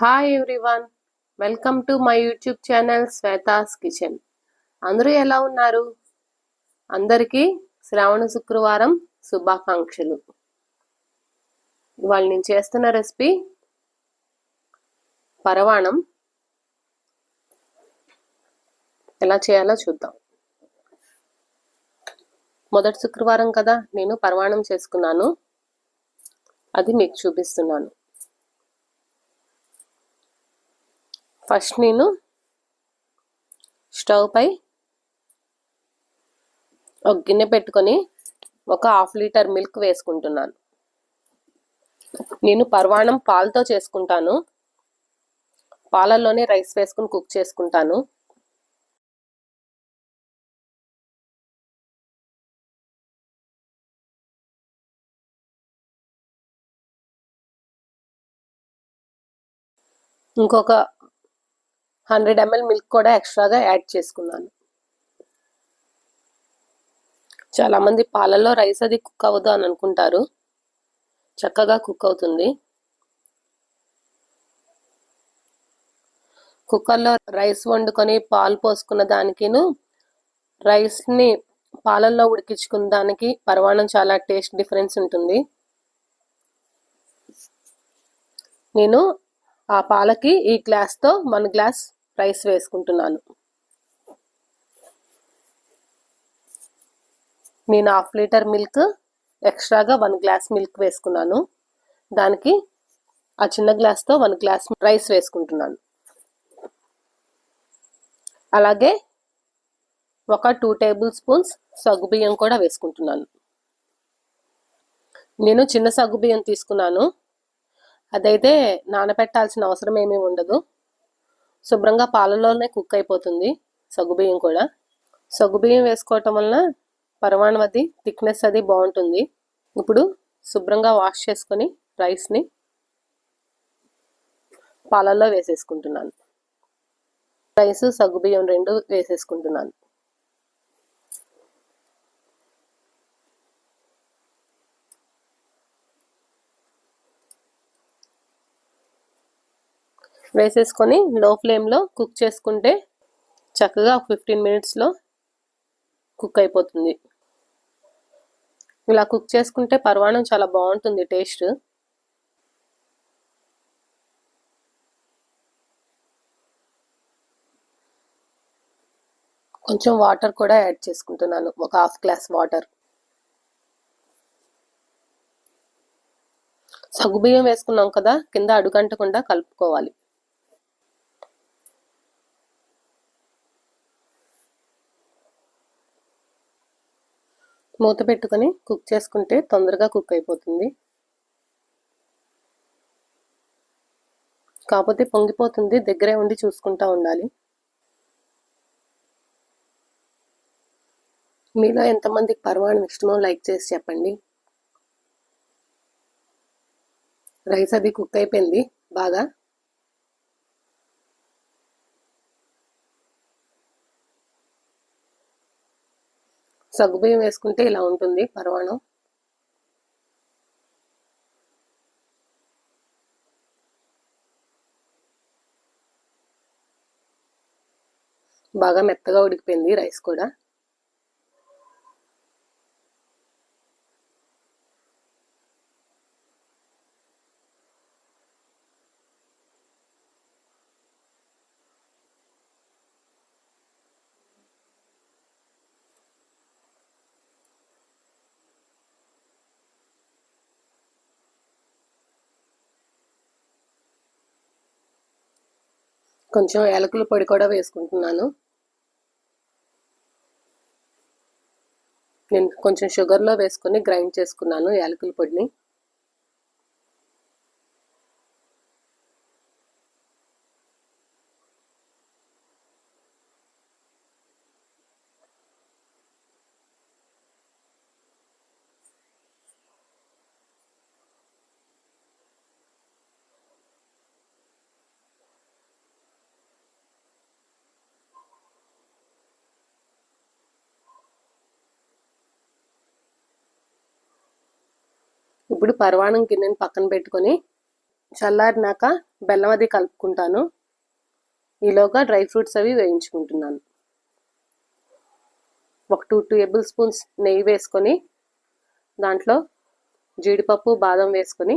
Hi everyone welcome to my YouTube channel Shweta's kitchen అందరూ ఎలా ఉన్నారు? అందరికీ శ్రావణ శుక్రవారం శుభాకాంక్షలు. ఇవాళ నేను చేస్తున్న రెసిపీ పరవాణం. ఎలా చేయాలో చూద్దాం. మొదటి శుక్రవారం కదా నేను పరవాణం చేసుకున్నాను. అది మీకు చూపిస్తున్నాను. ఫస్ట్ నేను స్టవ్ పై ఒక గిన్నె పెట్టుకొని ఒక హాఫ్ లీటర్ మిల్క్ వేసుకుంటున్నాను. నేను పర్వాణం పాలతో చేసుకుంటాను. పాలల్లోనే రైస్ వేసుకుని కుక్ చేసుకుంటాను. ఇంకొక హండ్రెడ్ ఎంఎల్ మిల్క్ కూడా ఎక్స్ట్రాగా యాడ్ చేసుకున్నాను. చాలామంది పాలల్లో రైస్ అది కుక్ అవ్వదు అని అనుకుంటారు. చక్కగా కుక్ అవుతుంది. కుక్కర్లో రైస్ వండుకొని పాలు పోసుకున్న దానికిను రైస్ని పాలల్లో ఉడికించుకున్న దానికి పరమాణం చాలా టేస్ట్ డిఫరెన్స్ ఉంటుంది. నేను ఆ పాలకి ఈ గ్లాస్తో వన్ గ్లాస్ రైస్ వేసుకుంటున్నాను. నేను హాఫ్ లీటర్ మిల్క్ ఎక్స్ట్రాగా వన్ గ్లాస్ మిల్క్ వేసుకున్నాను. దానికి ఆ చిన్న గ్లాస్తో వన్ గ్లాస్ రైస్ వేసుకుంటున్నాను. అలాగే ఒక టూ టేబుల్ స్పూన్స్ సగ్గుబియ్యం కూడా వేసుకుంటున్నాను. నేను చిన్న సగ్గుబియ్యం తీసుకున్నాను. అదైతే నానబెట్టాల్సిన అవసరం ఏమీ ఉండదు. శుభ్రంగా పాలలోనే కుక్ అయిపోతుంది సగ్గుబియ్యం కూడా. సగ్గుబియ్యం వేసుకోవటం వలన పరమాణం అది థిక్నెస్ అది బాగుంటుంది. ఇప్పుడు శుభ్రంగా వాష్ చేసుకొని రైస్ని పాలల్లో వేసేసుకుంటున్నాను. రైస్ సగ్గుబియ్యం రెండు వేసేసుకుంటున్నాను. వేసేసుకొని లో ఫ్లేమ్లో కుక్ చేసుకుంటే చక్కగా ఫిఫ్టీన్ మినిట్స్లో కుక్ అయిపోతుంది. ఇలా కుక్ చేసుకుంటే పర్వాణం చాలా బాగుంటుంది టేస్ట్. కొంచెం వాటర్ కూడా యాడ్ చేసుకుంటున్నాను ఒక హాఫ్ గ్లాస్ వాటర్. సగ్గుబియ్యం వేసుకున్నాం కదా కింద అడుగంటకుండా కలుపుకోవాలి. మూత పెట్టుకొని కుక్ చేసుకుంటే తొందరగా కుక్ అయిపోతుంది. కాకపోతే పొంగిపోతుంది దగ్గరే ఉండి చూసుకుంటా ఉండాలి. మీలో ఎంతమందికి పర్వాణం ఇష్టమో లైక్ చేసి చెప్పండి. రైస్ అది కుక్ అయిపోయింది బాగా? సగ్గుబియ్యం వేసుకుంటే ఇలా ఉంటుంది పరమాణం. బాగా మెత్తగా ఉడికిపోయింది రైస్ కూడా. కొంచెం యాలకుల పొడి కూడా వేసుకుంటున్నాను. నేను కొంచెం షుగర్లో వేసుకొని గ్రైండ్ చేసుకున్నాను యాలకుల పొడిని. ఇప్పుడు పరవాణం గిన్నెని పక్కన పెట్టుకొని చల్లారినాక బెల్లం అది కలుపుకుంటాను. ఈలోగా డ్రై ఫ్రూట్స్ అవి వేయించుకుంటున్నాను. ఒక టూ టేబుల్ స్పూన్స్ నెయ్యి వేసుకొని దాంట్లో జీడిపప్పు బాదం వేసుకొని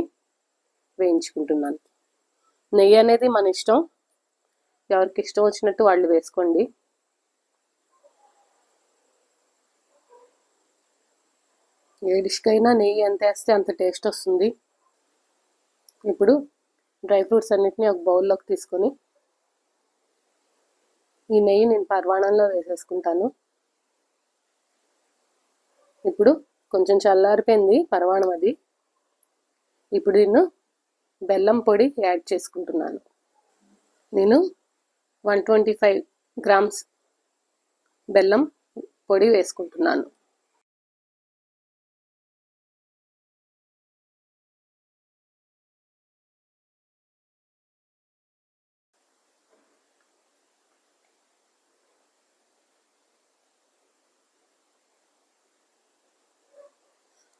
వేయించుకుంటున్నాను. నెయ్యి అనేది మన ఇష్టం. ఎవరికి ఇష్టం వచ్చినట్టు వాళ్ళు వేసుకోండి. ఏ డిష్కైనా నెయ్యి ఎంత వేస్తే అంత టేస్ట్ వస్తుంది. ఇప్పుడు డ్రై ఫ్రూట్స్ అన్నిటిని ఒక బౌల్లోకి తీసుకొని ఈ నెయ్యి నేను పర్వాణంలో వేసేసుకుంటాను. ఇప్పుడు కొంచెం చల్లారిపోయింది పర్వాణం అది. ఇప్పుడు నేను బెల్లం పొడి యాడ్ చేసుకుంటున్నాను. నేను వన్ ట్వంటీ ఫైవ్ గ్రామ్స్ బెల్లం పొడి వేసుకుంటున్నాను.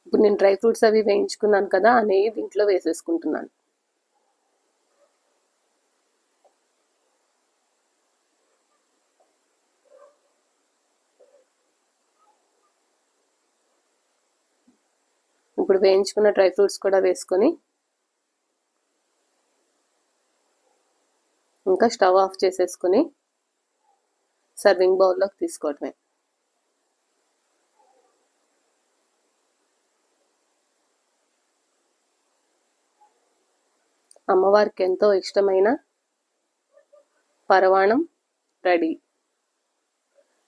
ఇప్పుడు నేను డ్రై ఫ్రూట్స్ అవి వేయించుకున్నాను కదా ఆ నెయ్యి దీంట్లో వేసేసుకుంటున్నాను. ఇప్పుడు వేయించుకున్న డ్రై ఫ్రూట్స్ కూడా వేసుకొని ఇంకా స్టవ్ ఆఫ్ చేసేసుకొని సర్వింగ్ బౌల్లోకి తీసుకోవటమే. అమ్మవారికి ఎంతో ఇష్టమైన పరవాణం రెడీ.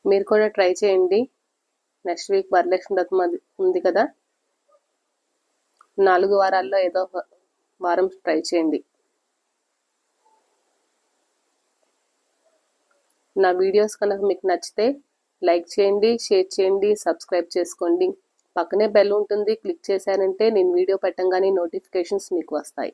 మీరు కూడా ట్రై చేయండి. నెక్స్ట్ వీక్ వరలక్ష్మి వ్రతం అది ఉంది కదా. నాలుగు వారాల్లో ఏదో ఒక వారం ట్రై చేయండి. నా వీడియోస్ కనుక మీకు నచ్చితే లైక్ చేయండి షేర్ చేయండి సబ్స్క్రైబ్ చేసుకోండి. పక్కనే బెల్ ఉంటుంది క్లిక్ చేశారంటే నేను వీడియో పెట్టంగానే నోటిఫికేషన్స్ మీకు వస్తాయి.